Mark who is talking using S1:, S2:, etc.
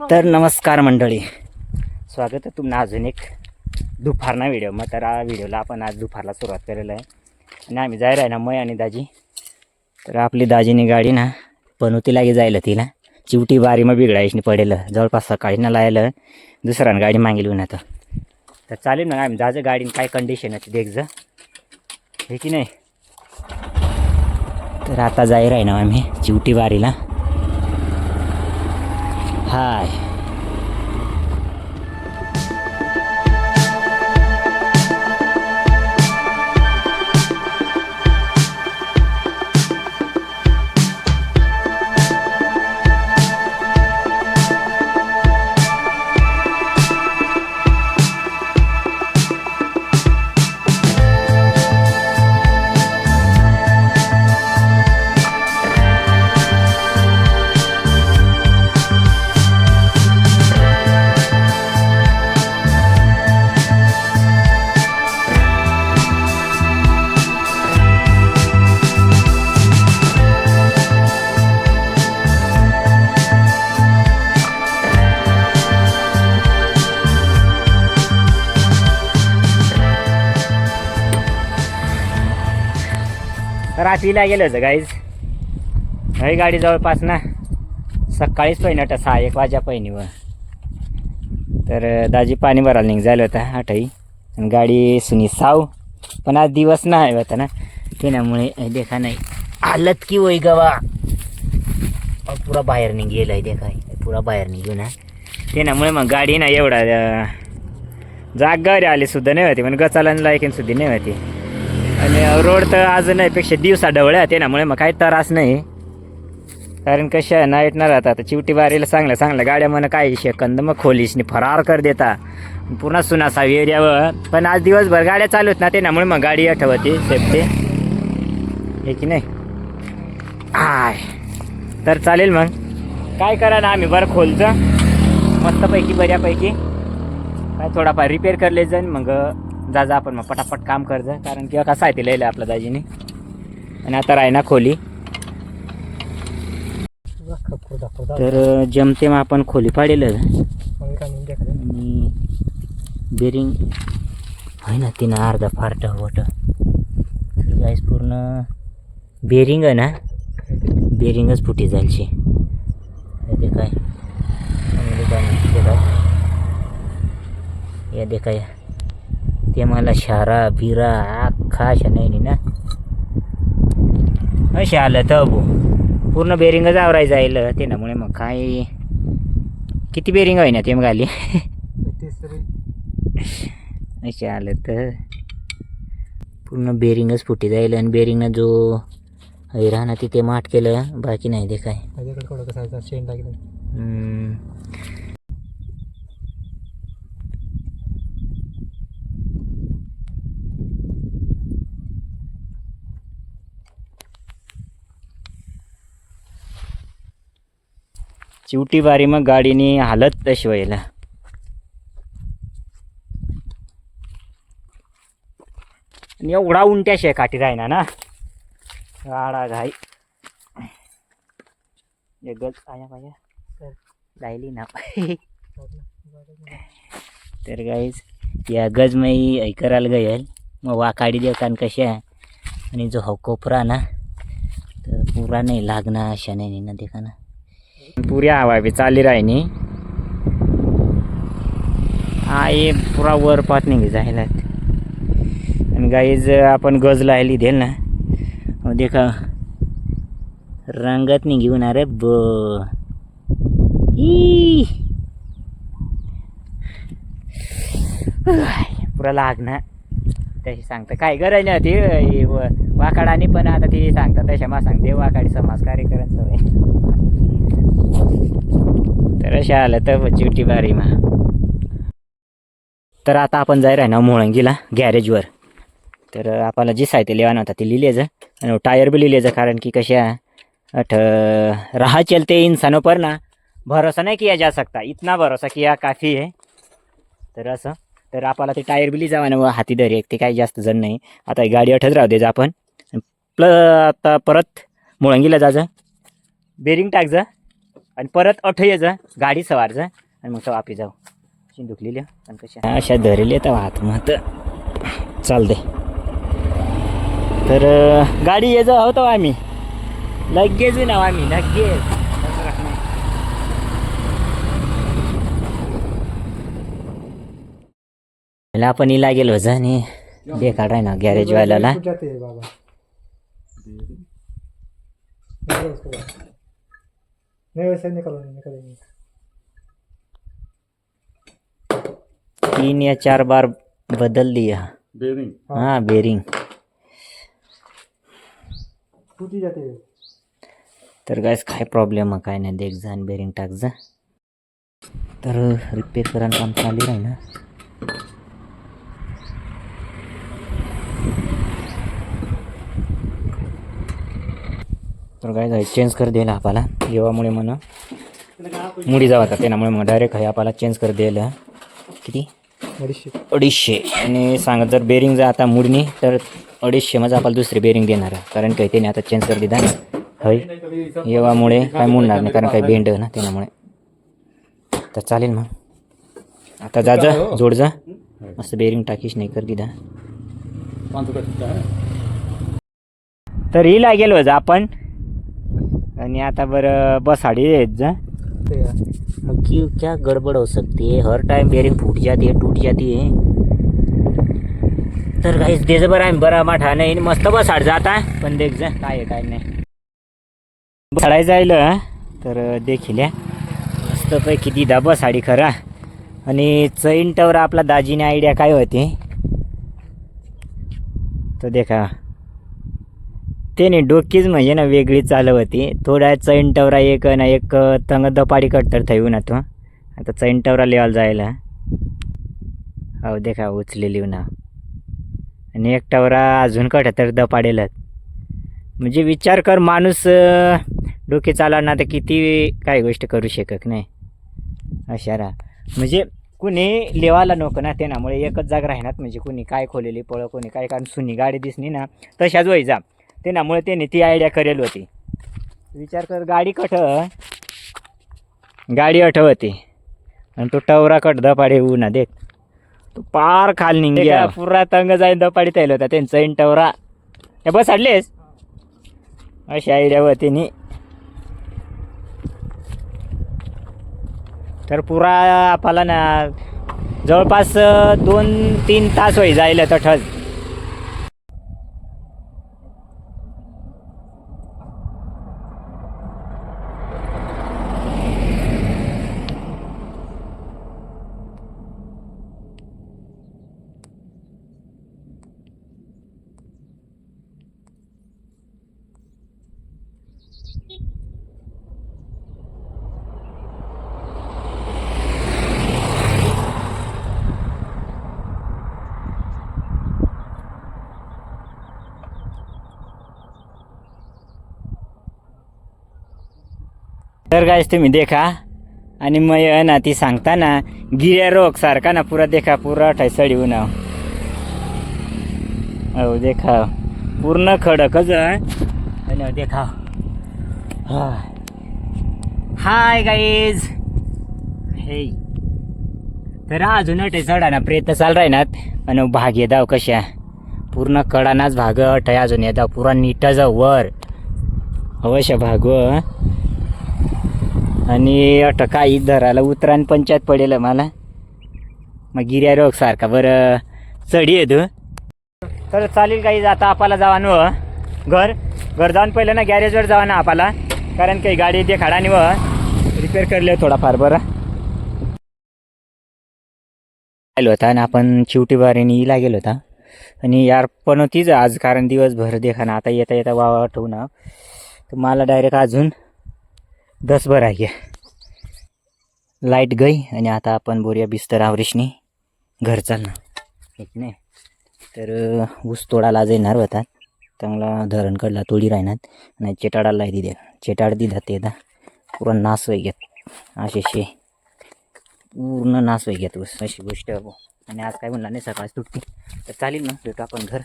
S1: तर नमस्कार मंडळी. स्वागत आहे तुम्हाला अजून एक दुपारना व्हिडिओ मग तर हा व्हिडिओला आपण आज दुपारला सुरुवात केलेलं आहे. आणि आम्ही जायला आहे ना मय आणि दाजी. तर आपली दाजीनी गाडी ना पनोती जायला तिला. चिवटी बारी मग बिघडायची पडेल. जवळपास सकाळी ना लायलं. दुसऱ्यानं गाडी मागेल उन्हा तर. चालेल ना आम्ही जायचं गाडीनं. काय कंडिशन आहे देख जा. हे की नाही? तर आता जाय आहे ना आम्ही चिवटी बारीला. हाय रात्रीला गेलं होतं गाईज ही गाडी जवळपास ना. सकाळीच पहिनट सहा एक वाजा पहिनीवर. तर दाजी पाणी भरायला निघ झालं होतं आठही. आणि गाडी सुनी साव. पण आज दिवस नाही होता ना. त्यामुळे देखा नाही. आलत की वय गवा. अहो, पुरा बाहेर निघेल आहे देखा. पुरा बाहेर निघू ना. त्यामुळे मग गाडी ना एवढा अं, जागावर आली सुद्धा नाही होती. पण गचालन लायकीन सुद्धा नाही होती. आणि रोड तर आज नाहीपेक्षा दिवसा डवळ्या त्यामुळे मग काही त्रास नाही. कारण कशा आहे नाईट ना राहतात आता. चिवटी बारीला चांगलं चांगलं गाड्या म्हणा काही शेकंद मग खोलीसनी फरार कर देता. पुन्हा सुनासा एरियावर. पण आज दिवसभर गाड्या चालू आहेत ना त्यामुळे मग गाडी आठवते सेफ्टी हे की नाही? आय. तर चालेल मग. काय करा ना आम्ही? बरं खोलचं. मस्तपैकी बऱ्यापैकी. काय थोडाफार रिपेअर करले जाईन मग जा जा आपण मग पटापट काम कर जा. कारण किंवा कसं आहे ते लिहिलं आपल्या दाजीने. आणि आता राही ना खोली. तर जमतेम आपण खोली पाडेल. आणि बेरिंग. आहे ना तिनं अर्धा फारट वट. गाईस पूर्ण बेरिंग आहे ना बेरिंगच फुटी जायची हे ते काय. या काय काय. या ते मला शारा बिरा अख्खा अशा नाही ना असे आलं तर पूर्ण बेरिंगच आवराय जाईल त्यामुळे मग काय किती बेरिंग आहे ना ते मग आली असे आलं तर पूर्ण बेरिंगच फुटी जाईल आणि बेरिंगनं जो हे राहणार तिथे माठ केलं बाकी नाही ते काय. चिवटी बारी मग गाडीने हालत तशी व्हायला. आणि एवढा उंट्या शे काठी राहिना ना. गाडा घाई. एकच आया पाया राहिली ना. तर गाईज या गजमई ऐ करायला गयल मग वाकाडी देवतान कशा आणि जो हो कोपरा ना तर पुरा नाही लागना अशा नाही ना देखा ना पुऱ्या हवा बी चालली राहिनी हा पुरा वर पात नाही जायला आणि गाईज आपण गज लायली देल ना. देखा. रंगत नाही घेऊन अरे ब. ई. पुरा लागना तशी सांगता. काय गरज ते होती हे पण आता ती सांगता तशा मा सांग वाकाडी समाज कार्यकरण सवय. तर अशा आलं तर चिवटी बारी मा. तर आता आपण जाय ना मुळंगीला गॅरेजवर. तर आपल्याला जी साहित्य लेवाना होता ते लिहिलेचं आणि टायर बी लिहिलेचं कारण की कशा अठ रहा चलते इन्सानो पर ना भरोसा नाही किया जा सकता. इतना भरोसा किया काफ़ी आहे. तर असं. तर आपल्याला ते टायर बिली जावा ना हाती दर एक ते काही जास्त जण नाही. आता गाडी अठच राहू द्यायचं आपण. प्ल आता परत मुळंगीला जा बेरिंग टाक जा आणि परत अठ ये जा गाडी सवार जा आणि मग वापी जाऊ. शिंदुकलेली आणि कशा अशा धरेली आता वाहत मग चालते तर गाडी ये जा होतो आम्ही. लगेच ना आम्ही लगेच. आपण इला गेलो जा आणि बेकार आहे ना गॅरेज वाल्याला.
S2: नहीं वैसे निकालो नहीं निकालेंगे
S1: तीन या चार बार बदल दिया।
S3: बेरिंग
S1: हाँ बेरिंग
S2: टूटी जाते हैं
S1: तर गायस काय प्रॉब्लेम आहे? काय नाही देख जा बेरिंग टाक जा. तर रिपेअर करायला काम चालू आहे ना. तर काय जाय चेंज कर देईल आपल्याला. येवामुळे म्हणा. मुडी जावा आता त्यामुळे मग डायरेक्ट आहे आपल्याला चेंज कर देईल किती?
S2: अडीचशे.
S1: अडीचशे. आणि सांगत जर बेरिंग जर आता मुडणी तर अडीचशे मध्ये आपल्याला दुसरी बेरिंग देणार आहे. कारण काही त्याने आता चेंज कर दिला हय? येवामुळे काय मुडणार नाही कारण काही बेंड ना त्यामुळे तर चालेल मग. आता जा जा जोड जा. मस्त बेरिंग टाकीश नाही कर दिदा तर ही लागेल जा आपण. आणि आता बरं बसाडी येत जा. मग क्यों क्या गड़बड़ हो सकती है? हर टाइम बेरिंग फूट जाती है टूट जाती है. तर काहीच त्याचं बरं आहे बरं माठा नाही मस्त बसाड जाता. पण देख जा काय आहे काय नाही. बसाडाय जायला तर देखील मस्तपैकी दिदा बसाडी खरा. आणि चैन टवर आपला दाजीने आयडिया काय होती? तर देखा. ते नाही डोकीच म्हणजे ना वेगळी चालवती होती. थोड्या चैन टवरा एक ना एक तंग दपाडी कट्टर थैऊ ना तो आता चैन टवरा लेवायला जायला. हो देखा उचलेली ना आणि एक टवरा अजून कट तर दपाडेलच म्हणजे विचार कर माणूस डोके चालवणार ना तर किती काय गोष्ट करू शकत नाही. अशा रा म्हणजे कुणी लेवायला नको ना त्यामुळे एकच जागा राहणार. म्हणजे कुणी काय खोलेली पळ कोणी काय कारण सुनी गाडी दिसली ना तशाच वय जा. त्यामुळे त्याने ती आयडिया करेल होती. विचार कर गाडी कठ. गाडी आठवते आणि तो टवरा कट दपाडे येऊ ना देख. तो पार खाल निघ्या पुरा तंग जाईन दपाडी त्याला होता. त्यांचा इन टवरा. हे बस अडलेस अशी आयडिया होती नी. तर पुरा आपल्याला ना जवळपास दोन तीन तास होई जायला तठच तर गायस तुम्ही देखा. आणि मग ना ती सांगताना गिऱ्या रोग सारखा ना पुरा देखा पुरा ठैसडी ना हो देखा. पूर्ण खडकच आहे आणि देखा. हाय. गाईज हे. तर अजून अटे चढा ना प्रयत्न चाल राहणार आणि भाग येदाव कशा? पूर्ण कडानाच भाग अट अजून येदाव पुरा नीट जाऊ वर. अवश्य भाग आणि अट काही धरायला उतरान पंचायत पडेल मला. मग गिर्या रोग सारखा. बरं चढी येतो तर चालेल काही आता आपल्याला जावा न घर घर जाऊन पहिलं ना गॅरेजवर जावा ना आपल्याला. कारण काही गाडी ते खाडा व. रिपेअर करले थोडाफार बरं. आलो होता आणि आपण चिवटी बारीने इला गेलो होता. आणि यार पण होतीच आज कारण दिवसभर देखा ना आता येता येता वावा ठेवू ना तर मला डायरेक्ट अजून दस भर आहे. लाइट गई आणि आता आपण बोरिया बिस्तर आवरेशनी घर चालणार ठीक नाही? तर ऊस तोडाला आज येणार होतात चांगला धरण कडला तोडी राहणार. नाही चेटाडाला दिदे चेटाड दिदा ते दा पूर्ण नास होई घेत असे शे. पूर्ण नास होई घेत ऊस. अशी गोष्ट आणि आज काय म्हणला नाही सकाळ सुट्टी. तर चालेल ना भेटू आपण घर.